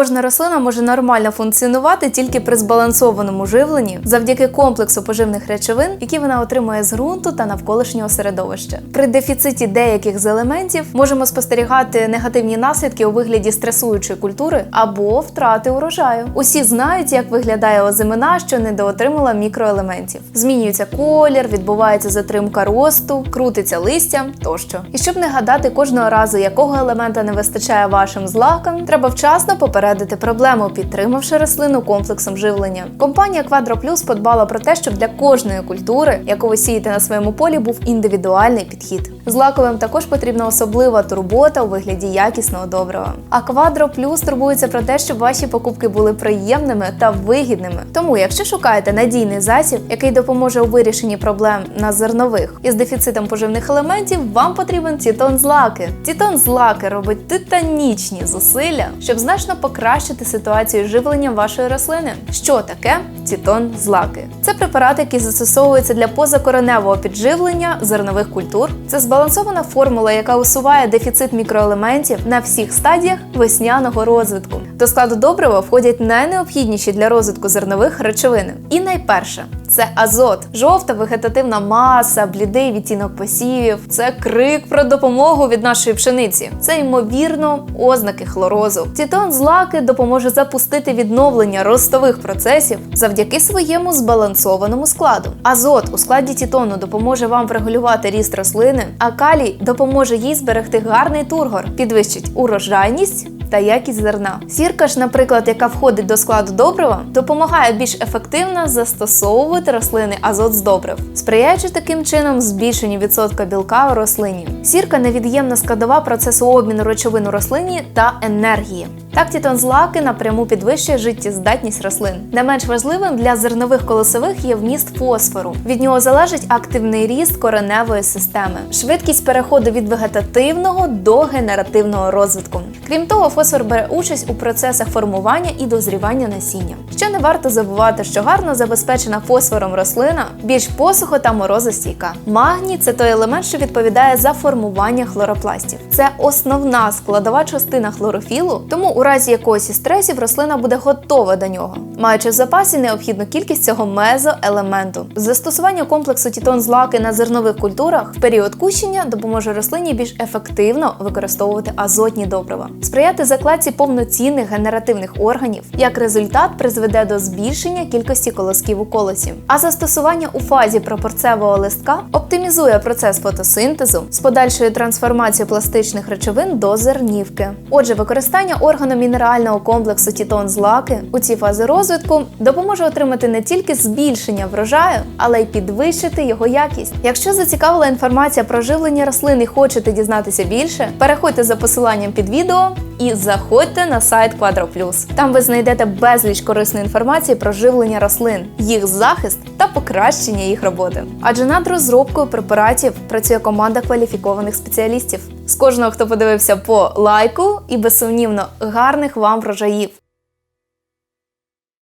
Кожна рослина може нормально функціонувати тільки при збалансованому живленні завдяки комплексу поживних речовин, які вона отримує з ґрунту та навколишнього середовища. При дефіциті деяких з елементів можемо спостерігати негативні наслідки у вигляді стресуючої культури або втрати урожаю. Усі знають, як виглядає озимина, що недоотримала мікроелементів. Змінюється колір, відбувається затримка росту, крутиться листя тощо. І щоб не гадати кожного разу, якого елемента не вистачає вашим злакам, треба вчасно попередити проблему, підтримавши рослину комплексом живлення. Компанія Plus подбала про те, щоб для кожної культури, яку ви сієте на своєму полі, був індивідуальний підхід. З лаковим також потрібна особлива турбота у вигляді якісного добрива. А Quadro Plus турбується про те, щоб ваші покупки були приємними та вигідними. Тому, якщо шукаєте надійний засіб, який допоможе у вирішенні проблем на зернових із дефіцитом поживних елементів, вам потрібен Тітон злаки. Тітон злаки робить титанічні зусилля, щоб значно покращити ситуацію живлення вашої рослини. Що таке Тітон злаки? Це препарат, який застосовується для позакореневого підживлення зернових культур. Це збалансована формула, яка усуває дефіцит мікроелементів на всіх стадіях весняного розвитку. До складу добрива входять найнеобхідніші для розвитку зернових речовини. І найперше це азот, жовта вегетативна маса, блідий відтінок посівів. Це крик про допомогу від нашої пшениці. Це ймовірно ознаки хлорозу. Тітон злаки допоможе запустити відновлення ростових процесів завдяки своєму збалансованому складу. Азот у складі тітону допоможе вам врегулювати ріст рослини, а калій допоможе їй зберегти гарний тургор, підвищить урожайність та якість зерна. Сірка ж, наприклад, яка входить до складу добрива, допомагає більш ефективно застосовувати рослини азот з добрив, сприяючи таким чином збільшенню відсотка білка у рослині. Сірка невід'ємна складова процесу обміну речовин у рослині та енергії. Так тітон злаки напряму підвищує життєздатність рослин. Не менш важливим для зернових колосових є вміст фосфору. Від нього залежить активний ріст кореневої системи, швидкість переходу від вегетативного до генеративного розвитку. Крім того, фосфор бере участь у процесах формування і дозрівання насіння. Ще не варто забувати, що гарно забезпечена фосфором рослина більш посухо та морозостійка. Магній це той елемент, що відповідає за формування хлоропластів. Це основна складова частина хлорофілу, тому у разі якогось стресів рослина буде готова до нього, маючи в запасі необхідну кількість цього мезоелементу. Застосування комплексу тітон злаки на зернових культурах в період кущення допоможе рослині більш ефективно використовувати азотні добрива, сприяти закладці повноцінних генеративних органів. Як результат призведе до збільшення кількості колосків у колосі. А застосування у фазі пропорцевого листка оптимізує процес фотосинтезу з подальшою трансформацією пластичних речовин до зернівки. Отже, використання органомінерального комплексу тітон злаки у цій фазі розвитку допоможе отримати не тільки збільшення врожаю, але й підвищити його якість. Якщо зацікавила інформація про живлення рослин і хочете дізнатися більше, переходьте за посиланням під відео і заходьте на сайт Quadroplus. Там ви знайдете безліч корисної інформації про живлення рослин, їх захист та покращення їх роботи. Адже над розробкою препаратів працює команда кваліфікованих спеціалістів. З кожного, хто подивився по лайку, і безсумнівно гарних вам врожаїв.